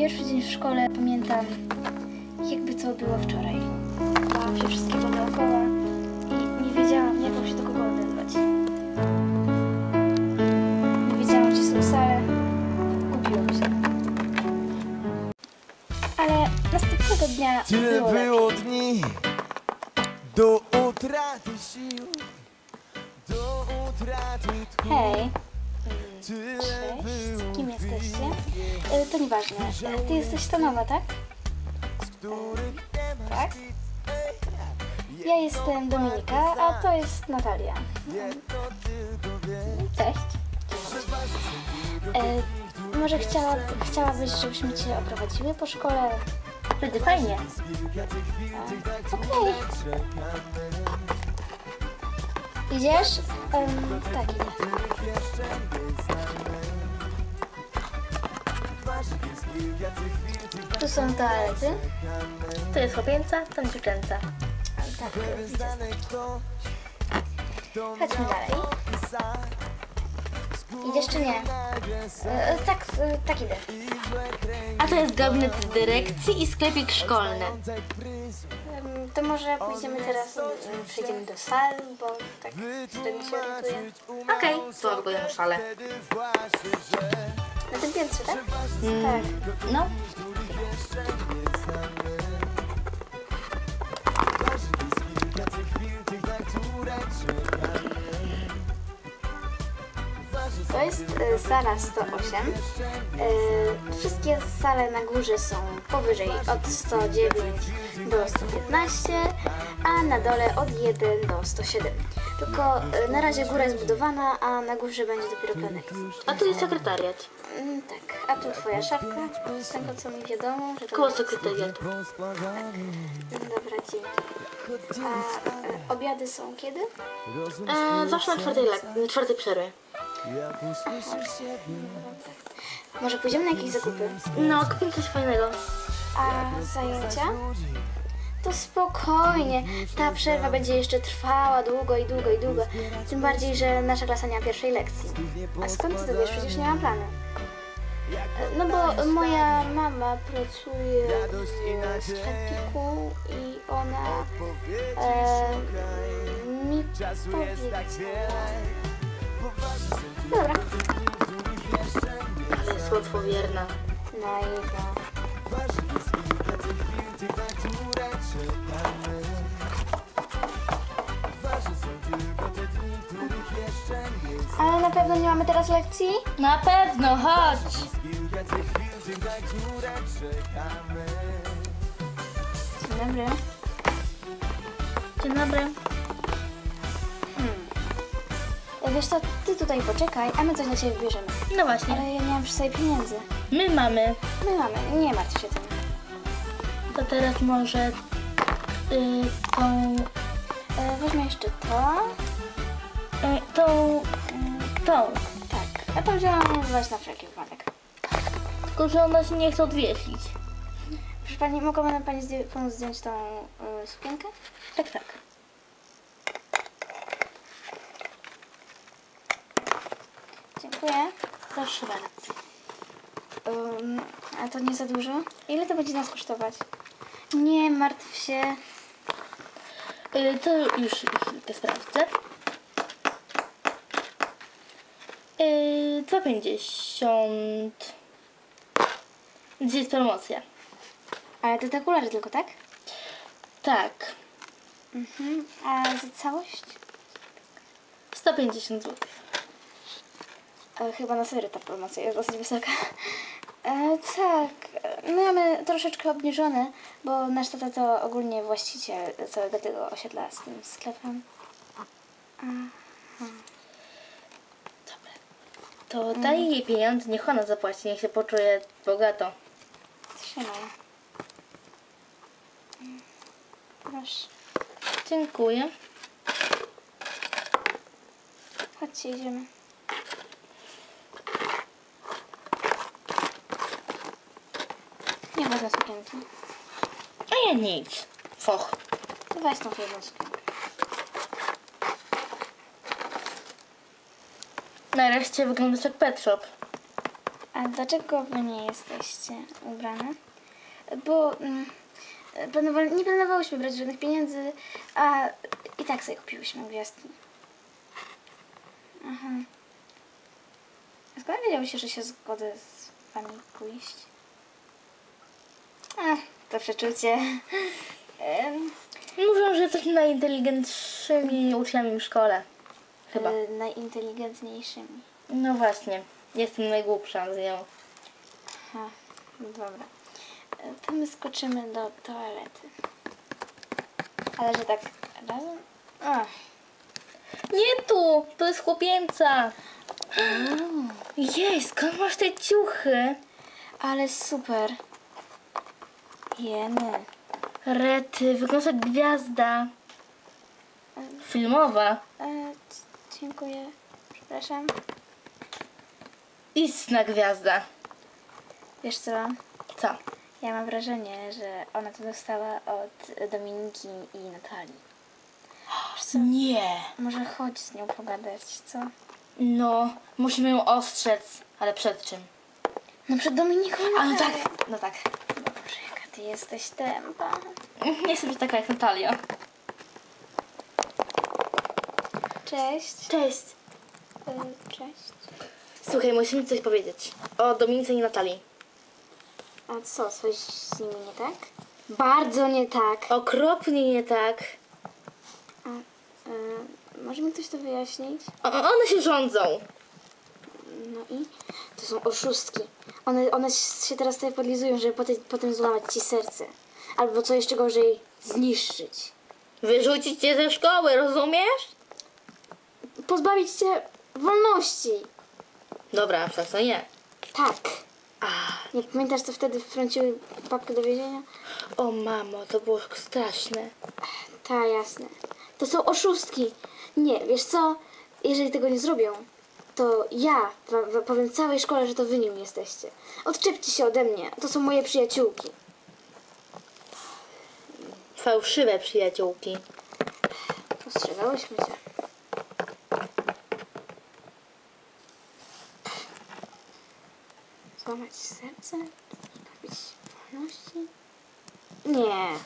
pierwszy dzień w szkole pamiętam, jakby to było wczoraj. Bałam się wszystkiego dookoła i nie wiedziałam, jak mam się do kogo odezwać. Nie wiedziałam, gdzie są sale. Kupiłam się. Ale następnego dnia Tyle było lepiej. było dni do utraty sił, do utraty tchu. Hej, cześć, kim jesteście? E, To nieważne. E, Ty jesteś tak? nie ma Tak? nic. Ja jestem Dominika, a to jest Natalia. Wiem, Cześć. E, może chciała, chciałabyś, żebyśmy Cię oprowadziły po szkole? Będzie fajnie. E, Okej. Idziesz? Em, tak, idę. Tu są toalety. To jest chłopięca, to dziewczęca. Tak, chodźmy dalej. Idziesz czy nie? E, tak, e, tak idę. A to jest gabinet dyrekcji i sklepik szkolny. To może pójdziemy teraz, em, przejdziemy do sal, bo tak wtedy się orientuję. Okej, to odbudujemy szalę. Na tym piętrze, tak? Tak. No, To jest e, sala 108. E, Wszystkie sale na górze są powyżej od 109 do 115, a na dole od 1 do 107. Tylko e, na razie góra jest budowana, a na górze będzie dopiero plan lekcji. a tu jest sekretariat. Mm, Tak, a tu twoja szafka, z tego co mi wiadomo, że to Koło sekretariatu. Dobra, dzięki. A e, obiady są kiedy? E, zawsze na czwartej, lek- czwartej przerwie. Może pójdziemy na jakieś zakupy? No, kupimy coś fajnego. A zajęcia? To spokojnie. Ta przerwa będzie jeszcze trwała długo i długo i długo. Tym bardziej, że nasza klasa nie ma pierwszej lekcji. A skąd ty to wiesz? Przecież nie mam planu. E, No bo moja mama pracuje w sklepiku i ona e, mi powiedziała. Dobra, Ale jest łatwowierna. naiwna. Ale na pewno nie mamy teraz lekcji? Na pewno, chodź! Dzień dobry. Dzień dobry. E, Wiesz co, ty tutaj poczekaj, a my coś dla ciebie wybierzemy. No właśnie, Ale ja nie mam przy sobie pieniędzy. my mamy. My mamy, nie martw się tym. To teraz może y, tą, E, weźmy jeszcze to. y, tą, y, tą. Tak, a to wziąłam wziąć na wszelki wypadek. Tylko, że ona się nie chce odwiesić. Proszę pani, mogłaby nam pani zdję- pomóc zdjąć tą y, sukienkę? Tak, tak. Dziękuję. Proszę bardzo. Um, a to nie za dużo? Ile to będzie nas kosztować? Nie martw się. Y, to już chwilkę sprawdzę. Yy, 2,50. Gdzie jest promocja? Ale to te okulary tylko, tak? Tak. Mhm. A za całość? 150 zł. E, chyba na serio ta promocja jest dosyć wysoka. E, tak, e, my mamy troszeczkę obniżone, bo nasz tata to ogólnie właściciel całego tego osiedla z tym sklepem. Dobra. To daj jej pieniądze, niech ona zapłaci, niech się poczuje bogato. Trzymaj. Proszę. Dziękuję. Chodźcie, idziemy. Nie wezmę sukienki. A ja nic. Foch. Weź tą jedną sukienkę. Nareszcie wyglądasz jak pet shop. A dlaczego wy nie jesteście ubrane? Bo mm, planowa- nie planowałyśmy brać żadnych pieniędzy, a i tak sobie kupiłyśmy gwiazdki. Aha. Skąd wiedziałyście, że się zgodzę z wami pójść? Ach, to przeczucie. Mówią, że jesteśmy najinteligentniejszymi uczniami w szkole. Chyba. y, najinteligentniejszymi. No właśnie. Jestem najgłupsza z nią. Aha, dobra. E, To my skoczymy do toalety. Ale że tak razem? Ach. Nie tu! To jest chłopięca! Jej, skąd masz te ciuchy? Ale super. Jeny. Rety, wygląda jak gwiazda. Filmowa. E, dziękuję. Przepraszam. Istna gwiazda. Wiesz co? Co? Ja mam wrażenie, że ona to dostała od Dominiki i Natalii. Co? Nie. Może chodź z nią pogadać, co? No, musimy ją ostrzec. Ale przed czym? No przed Dominiką A no tak, no tak. Ty jesteś tępa. Nie chcę być taka jak Natalia. Cześć. Cześć. E, cześć. Słuchaj, musimy coś powiedzieć. O Dominice i Natalii. A co, coś z nimi nie tak? Bardzo nie tak. Okropnie nie tak. A, e, może mi ktoś to wyjaśnić? O, one się rządzą. No i to są oszustki. One, one się teraz tutaj podlizują, żeby potem, potem złamać ci serce. Albo co jeszcze gorzej, zniszczyć. Wyrzucić cię ze szkoły, rozumiesz? Pozbawić cię wolności. Dobra, w sensie nie. Tak. Nie pamiętasz, co wtedy wtrąciły babkę do więzienia? o mamo, to było straszne. Ta, jasne. To są oszustki. Nie, wiesz co? Jeżeli tego nie zrobią, to ja powiem całej szkole, że to wy nim jesteście. Odczepcie się ode mnie. To są moje przyjaciółki. Fałszywe przyjaciółki. Postrzegałyśmy cię. Złamać serce? Pozbawić wolności? Nie.